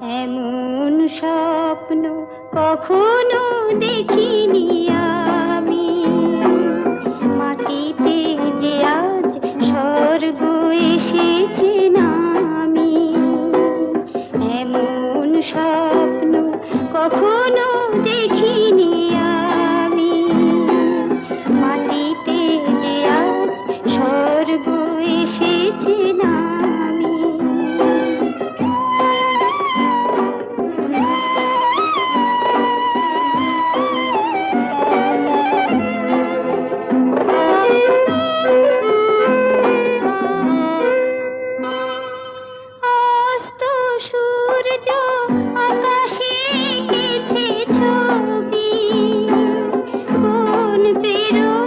এমন স্বপ্ন কখনো দেখিনি আমি। মাটিতে যে আজ স্বর্গ এসেছে নামি এমন স্বপ্ন பேரோ